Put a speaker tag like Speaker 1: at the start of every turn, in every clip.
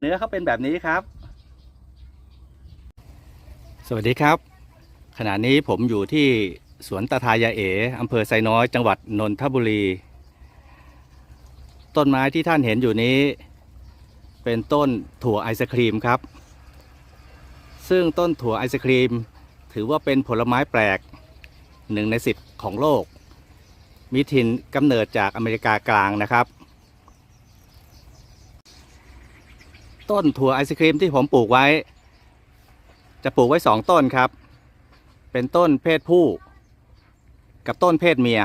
Speaker 1: เนื้อเขาเป็นแบบนี้ครับ สวัสดีครับ ขณะนี้ผมอยู่ที่สวนตาทายาเออำเภอไซน้อยจังหวัดนนทบุรี ต้นไม้ที่ท่านเห็นอยู่นี้ เป็นต้นถั่วไอศครีมครับ ซึ่งต้นถั่วไอศครีม ถือว่าเป็นผลไม้แปลกหนึ่งในสิบของโลก มีถิ่นกำเนิดจากอเมริกากลางนะครับ ต้นถั่วไอศครีมที่ผมปลูกไว้ จะปลูกไว้สองต้นครับ เป็นต้นเพศผู้ กับต้นเพศเมีย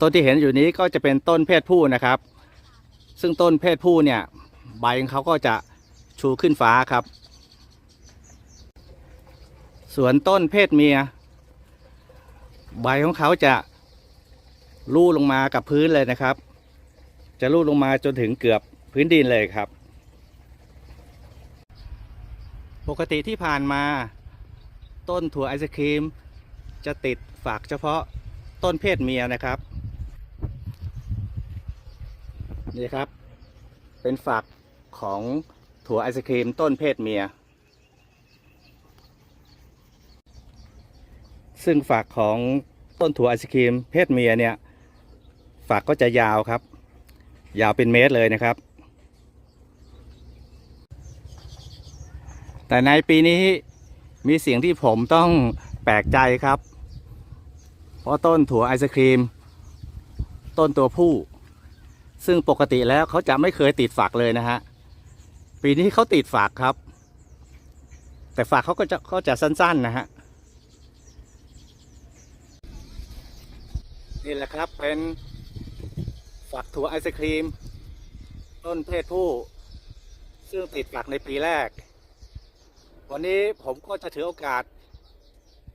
Speaker 1: ต้นที่เห็นอยู่นี้ก็จะเป็นต้นเพศผู้นะครับ ซึ่งต้นเพศผู้เนี่ยใบของเขาก็จะชูขึ้นฟ้าครับ ส่วนต้นเพศเมีย ใบของเขาจะลู่ลงมากับพื้นเลยนะครับ จะลู่ลงมาจนถึงเกือบพื้นดินเลยครับ ปกติที่ผ่านมาต้นถั่วไอศครีม จะติดฝักเฉพาะต้นเพศเมียนะครับ นี่ครับ เป็นฝักของถั่วไอศครีมต้นเพศเมีย ซึ่งฝักของต้นถั่วไอศครีมเพศเมียเนี่ยฝักก็จะยาวครับ ยาวเป็นเมตรเลยนะครับ แต่ในปีนี้มีเสียงที่ผมต้องแปลกใจครับ เพราะต้นถั่วไอศครีม ต้นตัวผู้ ซึ่งปกติแล้วเขาจะไม่เคยติดฝักเลยนะฮะ ปีนี้เขาติดฝักครับ แต่ฝักเขาก็จะเขาจะสั้นๆนะฮะ นี่แหละครับเป็นฝักถั่วไอศครีม ต้นเพศผู้ ซึ่งติดฝักในปีแรก วันนี้ผมก็จะถือโอกาส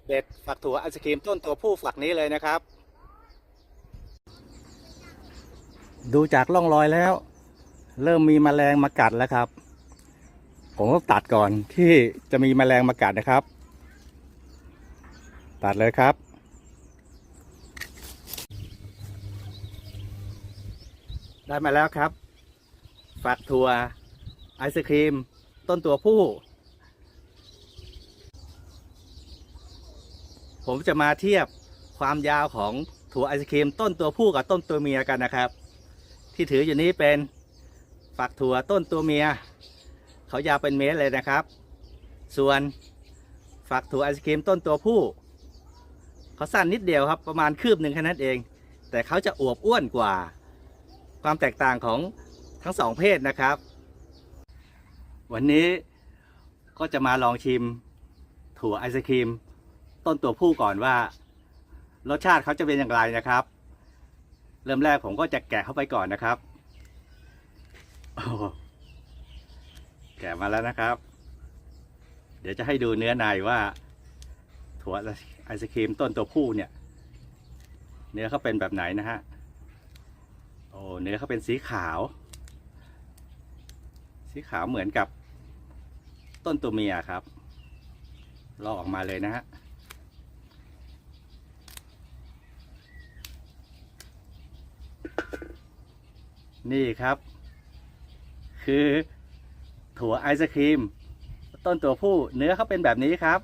Speaker 1: เด็ดฝักถั่วไอศครีมต้นตัวผู้ฝักนี้เลยนะครับ ดูจากร่องรอยแล้ว เริ่มมีแมลงมากัดแล้วครับ ผมต้องตัดก่อนที่จะมีแมลงมากัดนะครับ ตัดเลยครับได้มาแล้วครับ ฝักถั่วไอศครีม ต้นตัวผู้ ผมจะมาเทียบความยาวของถั่วไอศครีมต้นตัวผู้กับต้นตัวเมียกันนะครับ ที่ถืออยู่นี้เป็นฝักถั่วต้นตัวเมีย เขายาวเป็นเมตรเลยนะครับ ส่วนฝักถั่วไอศครีมต้นตัวผู้ เขาสั้นนิดเดียวครับประมาณคืบหนึ่งแค่นั้นเอง แต่เขาจะอวบอ้วนกว่า ความแตกต่างของทั้งสองเพศนะครับ วันนี้ก็จะมาลองชิมถั่วไอศครีม ต้นตัวผู้ก่อนว่า รสชาติเขาจะเป็นอย่างไรนะครับ เริ่มแรกผมก็จะแกะเข้าไปก่อนนะครับโอ้แกะมาแล้วนะครับ เดี๋ยวจะให้ดูเนื้อในว่า ถั่วไอศครีมต้นตัวผู้เนี่ย เนื้อเขาเป็นแบบไหนนะฮะโอ้เนื้อเขาเป็นสีขาว สีขาวเหมือนกับต้นตัวเมียครับลอกออกมาเลยนะฮะ นี่ครับ คือถั่วไอศครีม ต้นตัวผู้เนื้อเขาเป็นแบบนี้ครับ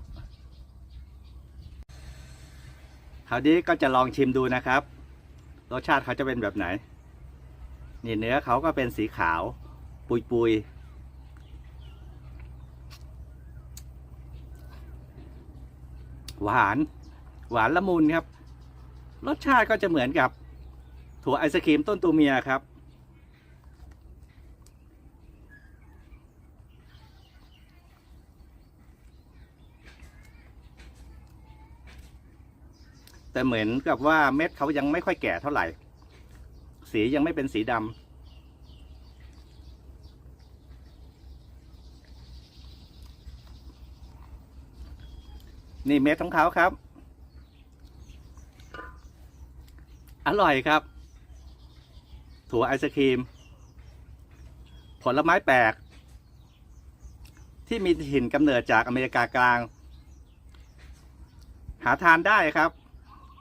Speaker 1: คราวนี้ก็จะลองชิมดูนะครับ รสชาติเขาจะเป็นแบบไหน นี่เนื้อเขาก็เป็นสีขาว ปุยปุยหวาน หวานละมุนครับ รสชาติก็จะเหมือนกับถั่วไอศครีมต้นตัวเมียครับ แต่เหมือนกับว่าเม็ดเขายังไม่ค่อยแก่เท่าไหร่ สียังไม่เป็นสีดำนี่เม็ดของเขาครับ อร่อยครับ ถั่วไอศครีม ผลไม้แปลก ที่มีถิ่นกำเนิดจากอเมริกากลาง หาทานได้ครับ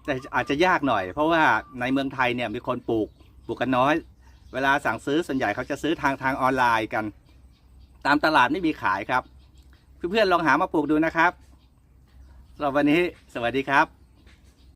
Speaker 1: แต่อาจจะยากหน่อย เพราะว่าในเมืองไทยเนี่ยมีคนปลูกปลูกกันน้อย เวลาสั่งซื้อส่วนใหญ่เขาจะซื้อทางทางออนไลน์กัน ตามตลาดไม่มีขายครับ เพื่อนๆลองหามาปลูกดูนะครับสำหรับวันนี้สวัสดีครับ